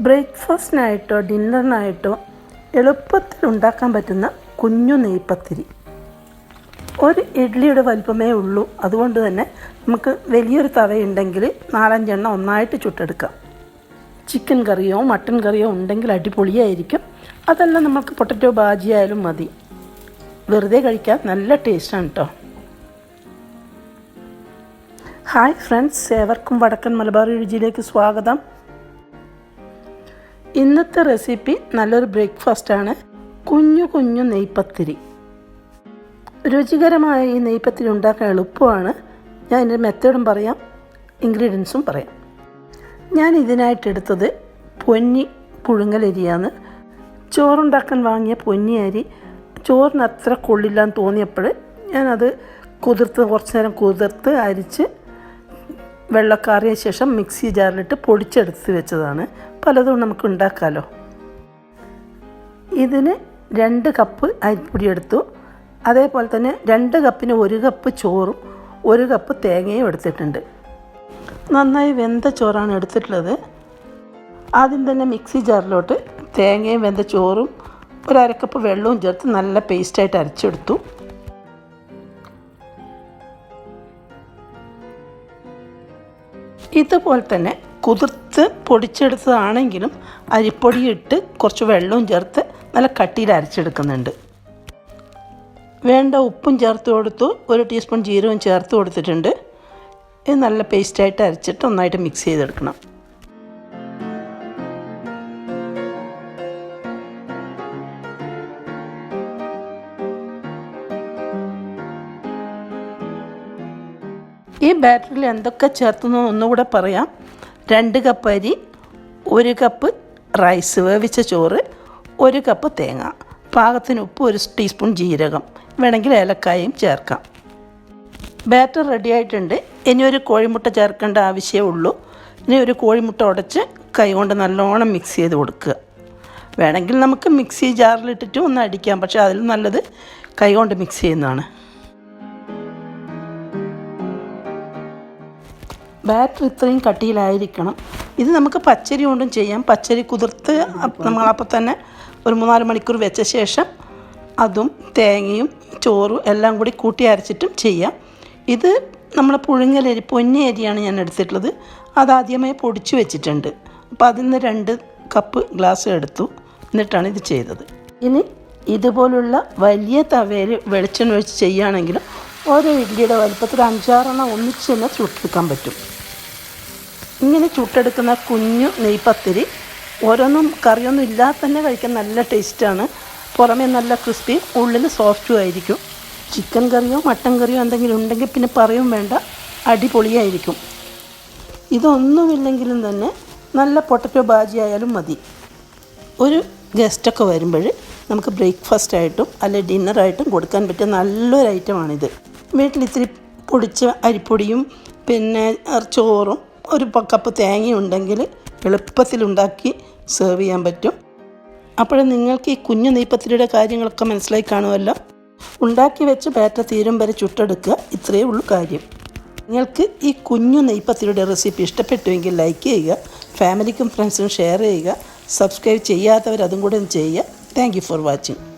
ബ്രേക്ക്ഫാസ്റ്റിനായിട്ടോ ഡിന്നറിനായിട്ടോ എളുപ്പത്തിൽ ഉണ്ടാക്കാൻ പറ്റുന്ന കുഞ്ഞു നെയ്പ്പത്തിരി ഒരു ഇഡ്ഡലിയുടെ വലുപ്പമേ ഉള്ളൂ. അതുകൊണ്ട് തന്നെ നമുക്ക് വലിയൊരു തവയുണ്ടെങ്കിൽ നാലഞ്ചെണ്ണം ഒന്നായിട്ട് ചുട്ടെടുക്കാം. ചിക്കൻ കറിയോ മട്ടൻ കറിയോ ഉണ്ടെങ്കിൽ അടിപൊളിയായിരിക്കും. അതല്ല നമുക്ക് പൊട്ടറ്റോ ബാജി ആയാലും മതി. വെറുതെ കഴിക്കാൻ നല്ല ടേസ്റ്റാണ് കേട്ടോ ഹായ് ഫ്രണ്ട്സ് ഏവർക്കും വടക്കൻ മലബാർ രുചിയിലേക്ക് സ്വാഗതം. ഇന്നത്തെ റെസിപ്പി നല്ലൊരു ബ്രേക്ക്ഫാസ്റ്റാണ്. കുഞ്ഞു കുഞ്ഞു നെയ്പ്പത്തിരി രുചികരമായ ഈ നെയ്പ്പത്തിരി ഉണ്ടാക്കാൻ എളുപ്പമാണ്. ഞാൻ ഇതിന്റെ മെത്തേഡും പറയാം ഇൻഗ്രീഡിയൻസും പറയാം. ഞാൻ ഇതിനായിട്ട് എടുത്തത് പൊന്നി പുഴുങ്ങലരിയാണ് ചോറുണ്ടാക്കാൻ വാങ്ങിയ പൊന്നി അരി ചോറിന് അത്ര കൊള്ളില്ലാന്ന് തോന്നിയപ്പോൾ ഞാനത് കുതിർത്ത് കുറച്ച് നേരം കുതിർത്ത് അരിച്ച് വെള്ളക്കാറിയ ശേഷം മിക്സി ജാറിലിട്ട് പൊടിച്ചെടുത്ത് വെച്ചതാണ്. പലതും നമുക്ക് ഉണ്ടാക്കാമല്ലോ ഇതിന് രണ്ട് കപ്പ് അരിപ്പൊടി എടുത്തു. അതേപോലെ തന്നെ രണ്ട് കപ്പിന് ഒരു കപ്പ് ചോറും ഒരു കപ്പ് തേങ്ങയും എടുത്തിട്ടുണ്ട്. നന്നായി വെന്ത ചോറാണ് എടുത്തിട്ടുള്ളത്. ആദ്യം തന്നെ മിക്സി ജാറിലോട്ട് തേങ്ങയും വെന്ത ചോറും ഒരു അരക്കപ്പ് വെള്ളവും ചേർത്ത് നല്ല പേസ്റ്റായിട്ട് അരച്ചെടുത്തു. ഇതുപോലെ തന്നെ കുതിർത്ത് പൊടിച്ചെടുത്തതാണെങ്കിലും അരിപ്പൊടി ഇട്ട് കുറച്ച് വെള്ളവും ചേർത്ത് നല്ല കട്ടിയിൽ അരച്ചെടുക്കുന്നുണ്ട്. വേണ്ട ഉപ്പും ചേർത്ത് കൊടുത്തു. ഒരു ടീസ്പൂൺ ജീരകവും ചേർത്ത് കൊടുത്തിട്ടുണ്ട്. ഇത് നല്ല പേസ്റ്റായിട്ട് അരച്ചിട്ട് ഒന്നായിട്ട് മിക്സ് ചെയ്തെടുക്കണം. ഈ ബാറ്ററിൽ എന്തൊക്കെ ചേർത്തുന്നു ഒന്നുകൂടെ പറയാം. രണ്ട് കപ്പ് അരി ഒരു കപ്പ് റൈസ് വേവിച്ച ചോറ് ഒരു കപ്പ് തേങ്ങ. പാകത്തിന് ഉപ്പ് ഒരു ടീസ്പൂൺ ജീരകം. വേണമെങ്കിൽ ഏലക്കായും ചേർക്കാം. ബാറ്റർ റെഡി ആയിട്ടുണ്ട്. ഇനി ഒരു കോഴിമുട്ട ചേർക്കേണ്ട ആവശ്യമേ ഉള്ളൂ. ഇനി ഒരു കോഴിമുട്ട ഉടച്ച് കൈകൊണ്ട് നല്ലോണം മിക്സ് ചെയ്ത് കൊടുക്കുക. വേണമെങ്കിൽ നമുക്ക് മിക്സി ജാറിലിട്ടിട്ട് ഒന്ന് അടിക്കാം. പക്ഷേ അതിൽ നല്ലത് കൈകൊണ്ട് മിക്സ് ചെയ്യുന്നതാണ്. ബാറ്റർ ഇത്രയും കട്ടിയിലായിരിക്കണം. ഇത് നമുക്ക് പച്ചരി കൊണ്ടും ചെയ്യാം. പച്ചരി കുതിർത്ത് നമ്മൾ തന്നെ ഒരു മൂന്നാൽ മണിക്കൂർ വെച്ച ശേഷം അതും തേങ്ങയും ചോറും എല്ലാം കൂടി കൂട്ടി അരച്ചിട്ടും ചെയ്യാം. ഇത് നമ്മൾ പുഴുങ്ങലരി പൊന്നി അരിയാണ് ഞാൻ എടുത്തിട്ടുള്ളത്. അതാദ്യമായി പൊടിച്ചു വെച്ചിട്ടുണ്ട്. അപ്പോൾ അതിൽ നിന്ന് രണ്ട് കപ്പ് ഗ്ലാസ് എടുത്തു. എന്നിട്ടാണ് ഇത് ചെയ്തത്. ഇനി ഇതുപോലുള്ള വലിയ തവയിൽ വെളിച്ചെണ്ണ ഒഴിച്ച് ചെയ്യുകയാണെങ്കിലും ഓരോ ഇഡ്ഡലിയുടെ വലുപ്പത്തിൽ അഞ്ചാറെണ്ണം ഒന്നിച്ച് തന്നെ ചുട്ടെടുക്കാൻ പറ്റും. ഇങ്ങനെ ചുട്ടെടുക്കുന്ന കുഞ്ഞു നെയ്പത്തിരി ഓരോന്നും കറിയൊന്നും ഇല്ലാതെ തന്നെ കഴിക്കാൻ നല്ല ടേസ്റ്റാണ്. പുറമേ നല്ല ക്രിസ്പി ഉള്ളിൽ സോഫ്റ്റും ആയിരിക്കും. ചിക്കൻ കറിയോ മട്ടൻ കറിയോ എന്തെങ്കിലും ഉണ്ടെങ്കിൽ പിന്നെ പറയും വേണ്ട അടിപൊളിയായിരിക്കും. ഇതൊന്നുമില്ലെങ്കിലും തന്നെ നല്ല പൊട്ടറ്റോ ബാജി ആയാലും മതി. ഒരു ഗസ്റ്റൊക്കെ വരുമ്പോൾ നമുക്ക് ബ്രേക്ക്ഫാസ്റ്റ് ആയിട്ടും അല്ലെ ഡിന്നറായിട്ടും കൊടുക്കാൻ പറ്റിയ നല്ലൊരു ഐറ്റമാണിത്. വീട്ടിൽ ഇത്തിരി പൊടിച്ച അരിപ്പൊടിയും പിന്നെ ചോറും ഒരു കപ്പ് തേങ്ങയും ഉണ്ടെങ്കിൽ എളുപ്പത്തിലുണ്ടാക്കി സെർവ് ചെയ്യാൻ പറ്റും. അപ്പോൾ നിങ്ങൾക്ക് ഈ കുഞ്ഞു നെയ്പ്പത്തിരിയുടെ കാര്യങ്ങളൊക്കെ മനസ്സിലായി കാണുമല്ലോ? ഉണ്ടാക്കി വെച്ച് ബാറ്റ തീരം വരെ ചുട്ടെടുക്കുക ഇത്രയേ ഉള്ളൂ കാര്യം. നിങ്ങൾക്ക് ഈ കുഞ്ഞു നെയ്പ്പത്തിരിയുടെ റെസിപ്പി ഇഷ്ടപ്പെട്ടുവെങ്കിൽ ലൈക്ക് ചെയ്യുക ഫാമിലിക്കും ഫ്രണ്ട്സിനും ഷെയർ ചെയ്യുക സബ്സ്ക്രൈബ് ചെയ്യാത്തവർ അതും കൂടെ ഒന്ന് ചെയ്യുക. Thank for watching